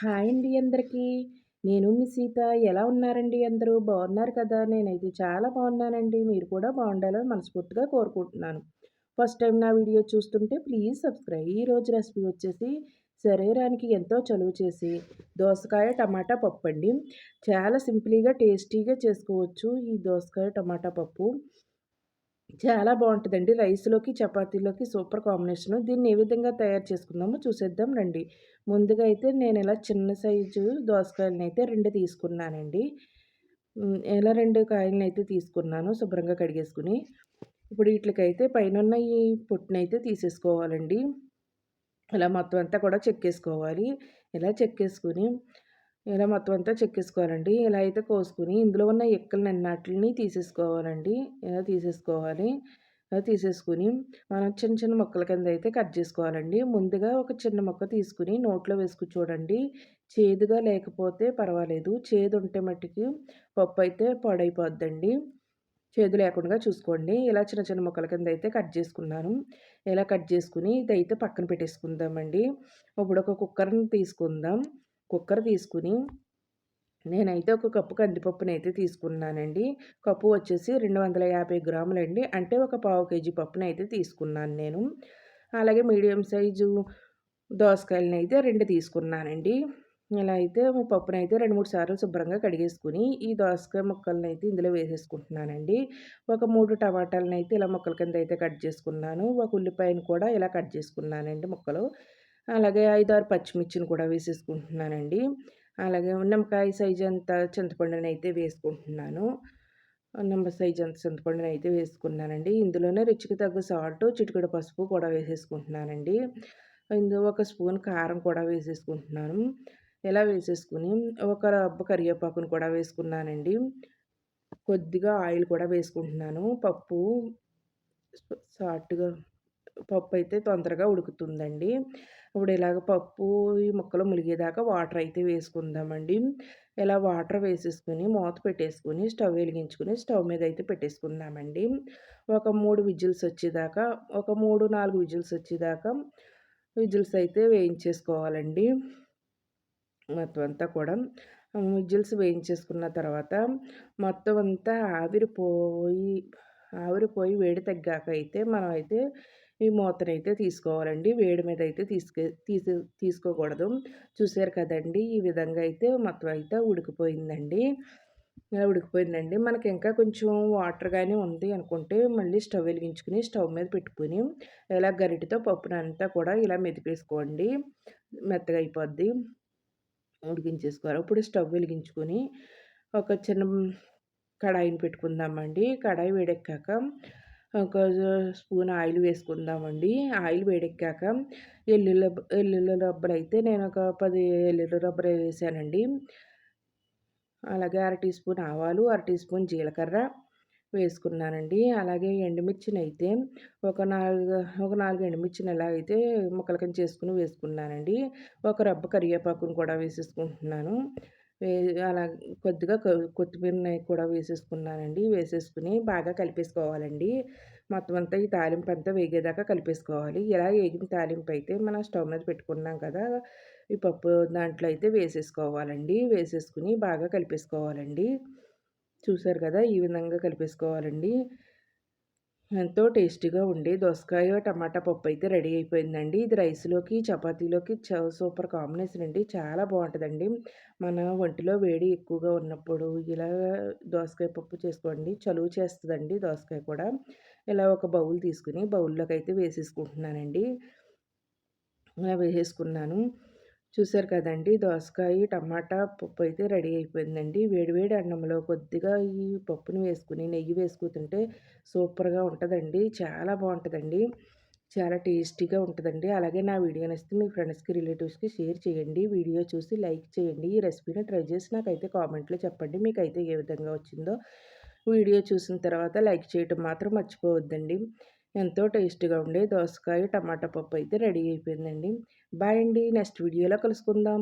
Hi అండి అందరికీ. నేను మీ సీత. ఎలా ఉన్నారండి అందరూ? బాగున్నారు కదా! నేనైతే చాలా బాగున్నానండి. మీరు కూడా బాగుండాలని మనస్ఫూర్తిగా కోరుకుంటున్నాను. ఫస్ట్ టైం నా వీడియో చూస్తుంటే ప్లీజ్ సబ్స్క్రైబ్. ఈరోజు రెసిపీ వచ్చేసి శరీరానికి ఎంతో చలువ చేసి దోసకాయ టమాటా పప్పు అండి. చాలా సింపుల్‌గా, టేస్టీగా చేసుకోవచ్చు ఈ దోసకాయ టమాటా పప్పు. చాలా బాగుంటుందండి రైస్‌లోకి, చపాతీలోకి సూపర్ కాంబినేషను. దీన్ని ఏ విధంగా తయారు చేసుకుందామో చూసేద్దాం రండి. ముందుగా అయితే నేను ఇలా చిన్న సైజు దోసకాయలని అయితే రెండు తీసుకున్నానండి. ఇలా 2 కాయలనైతే తీసుకున్నాను శుభ్రంగా కడిగేసుకుని. ఇప్పుడు వీటికైతే పైనున్న ఈ పొట్టునైతే తీసేసుకోవాలండి. ఇలా మొత్తం అంతా కూడా చెక్కేసుకోవాలి. ఇలా చెక్కేసుకుని ఇలా మొత్తం అంతా చెక్కేసుకోవాలండి. ఇలా అయితే కోసుకుని ఇందులో ఉన్న ఎక్కలనన్నిటిని తీసేసుకోవాలండి. ఇలా తీసేసుకోవాలి. ఇలా తీసేసుకుని మనం చిన్న చిన్న ముక్కల కింద అయితే కట్ చేసుకోవాలండి. ముందుగా ఒక చిన్న ముక్క తీసుకుని నోట్లో వేసుకు చూడండి. చేదుగా లేకపోతే పర్వాలేదు. చేదు ఉంటే మట్టికి పప్పు అయితే పాడైపోద్దండి. చేదు లేకుండా చూసుకోండి. ఇలా చిన్న చిన్న ముక్కల కింద అయితే కట్ చేసుకున్నాను. ఇలా కట్ చేసుకుని ఇదైతే పక్కన పెట్టేసుకుందామండి. ఇప్పుడు ఒక కుక్కర్ని తీసుకుందాం. కుక్కర్ తీసుకుని నేనైతే ఒక కప్పు కందిపప్పునైతే తీసుకున్నానండి. కప్పు వచ్చేసి 250 గ్రాములండి. అంటే ఒక పావు కేజీ పప్పునైతే తీసుకున్నాను నేను. అలాగే మీడియం సైజు దోసకాయలని అయితే రెండు తీసుకున్నానండి. ఇలా అయితే పప్పునైతే 2, 3 సార్లు శుభ్రంగా కడిగేసుకుని ఈ దోసకాయ ముక్కలనైతే ఇందులో వేసేసుకుంటున్నానండి. ఒక మూడు టమాటాలను అయితే ఇలా ముక్కల కింద అయితే కట్ చేసుకున్నాను. ఒక ఉల్లిపాయను కూడా ఇలా కట్ చేసుకున్నానండి ముక్కలు. అలాగే 5, 6 పచ్చిమిర్చిని కూడా వేసేసుకుంటున్నానండి. అలాగే నిమ్మకాయ సైజు అంత చింతపండునైతే వేసుకుంటున్నాను. నిమ్మ సైజ్ అంత చింతపండుని అయితే వేసుకున్నానండి. ఇందులోనే రుచికి తగ్గ సాల్ట్, చిటికెడు పసుపు కూడా వేసేసుకుంటున్నానండి. ఇందులో ఒక స్పూన్ కారం కూడా వేసేసుకుంటున్నాను. ఇలా వేసేసుకుని ఒక రబ్బ కరివేపాకును కూడా వేసుకున్నానండి. కొద్దిగా ఆయిల్ కూడా వేసుకుంటున్నాను. పప్పు సాల్ట్గా పప్పు అయితే తొందరగా ఉడుకుతుందండి. ఇప్పుడు ఇలాగ పప్పు ఈ ముక్కలు ములిగేదాకా వాటర్ అయితే వేసుకుందామండి. ఇలా వాటర్ వేసేసుకుని మూత పెట్టేసుకొని స్టవ్ వెలిగించుకొని స్టవ్ మీద అయితే పెట్టేసుకుందామండి. ఒక మూడు విజిల్స్ వచ్చేదాకా ఒక 3, 4 విజిల్స్ వచ్చేదాకా విజిల్స్ అయితే వేయించేసుకోవాలండి. మొత్తం అంతా కూడా విజిల్స్ వేయించేసుకున్న తర్వాత మొత్తం అంతా ఆవిరిపోయి ఆవిరిపోయి వేడి తగ్గాక అయితే మనం అయితే ఈ మూతనైతే తీసుకోవాలండి. వేడి మీద అయితే తీసుకే తీసి తీసుకోకూడదు. చూసారు కదండి ఈ విధంగా అయితే మొత్తం అయితే ఉడికిపోయిందండి. ఇలా ఉడికిపోయిందండి. మనకి ఇంకా కొంచెం వాటర్ కానీ ఉంది అనుకుంటే మళ్ళీ స్టవ్ వెలిగించుకుని స్టవ్ మీద పెట్టుకుని ఇలా గరిటితో పప్పునంతా కూడా ఇలా మెతిపేసుకోండి మెత్తగా అయిపోద్ది. ఉడికించేసుకోవాలి. ఇప్పుడు స్టవ్ వెలిగించుకొని ఒక చిన్న కడాయిని పెట్టుకుందామండి. కడాయి వేడెక్కాక ఒక స్పూన్ ఆయిల్ వేసుకుందామండి. ఆయిల్ వేడెక్కాక ఎల్లుల్లి ఎల్లుల్లి రబ్బలు అయితే నేను ఒక పది ఎల్లుల్లి రబ్బర్ వేసానండి. అలాగే అర టీ స్పూన్ ఆవాలు అర టీ స్పూన్ జీలకర్ర వేసుకున్నానండి. అలాగే ఎండుమిర్చిని అయితే ఒక నాలుగు ఒక నాలుగు ఎండుమిర్చిని ఎలా అయితే ముక్కల కింద చేసుకుని వేసుకున్నానండి. ఒక రబ్బ కరివేపాకును కూడా వేసేసుకుంటున్నాను. వే అలా కొద్దిగా కొత్తిమీరని కూడా వేసేసుకున్నానండి. వేసేసుకుని బాగా కలిపేసుకోవాలండి. మొత్తం అంతా ఈ తాలింపు అంతా వేగేదాకా కలిపేసుకోవాలి. ఇలా వేగిన తాలింపు అయితే మనం స్టవ్ మీద పెట్టుకున్నాం కదా ఈ పప్పు దాంట్లో అయితే వేసేసుకోవాలండి. వేసేసుకుని బాగా కలిపేసుకోవాలండి. చూసారు కదా ఈ విధంగా కలిపేసుకోవాలండి. ఎంతో టేస్టీగా ఉండే దోసకాయ టమాటా పప్పు అయితే రెడీ అయిపోయిందండి. ఇది రైస్లోకి చపాతీలోకి సూపర్ కాంబినేషన్ అండి. చాలా బాగుంటుందండి. మన ఒంటిలో వేడి ఎక్కువగా ఉన్నప్పుడు ఇలా దోసకాయ పప్పు చేసుకోండి. చలువ చేస్తుందండి దోసకాయ కూడా. ఇలా ఒక బౌల్ తీసుకుని బౌల్లోకి అయితే వేసేసుకుంటున్నానండి. ఇలా వేసేసుకున్నాను. చూసారు కదండి! దోసకాయ టమాటా పప్పు అయితే రెడీ అయిపోయిందండి. వేడివేడి అన్నంలో కొద్దిగా ఈ పప్పుని వేసుకుని నెయ్యి వేసుకుతుంటే సూపర్గా ఉంటుందండి. చాలా బాగుంటుందండి. చాలా టేస్టీగా ఉంటుందండి. అలాగే నా వీడియో నచ్చితే మీ ఫ్రెండ్స్కి రిలేటివ్స్కి షేర్ చేయండి. వీడియో చూసి లైక్ చేయండి. ఈ రెసిపీని ట్రై చేసి నాకైతే కామెంట్లో చెప్పండి. మీకు అయితే ఏ విధంగా వచ్చిందో. వీడియో చూసిన తర్వాత లైక్ చేయటం మాత్రం మర్చిపోవద్దండి. ఎంతో టేస్టీగా ఉండే దోసకాయ టమాటా పప్పు అయితే రెడీ అయిపోయిందండి. బాయ్ అండి నెక్స్ట్ వీడియోలో కలుసుకుందాం.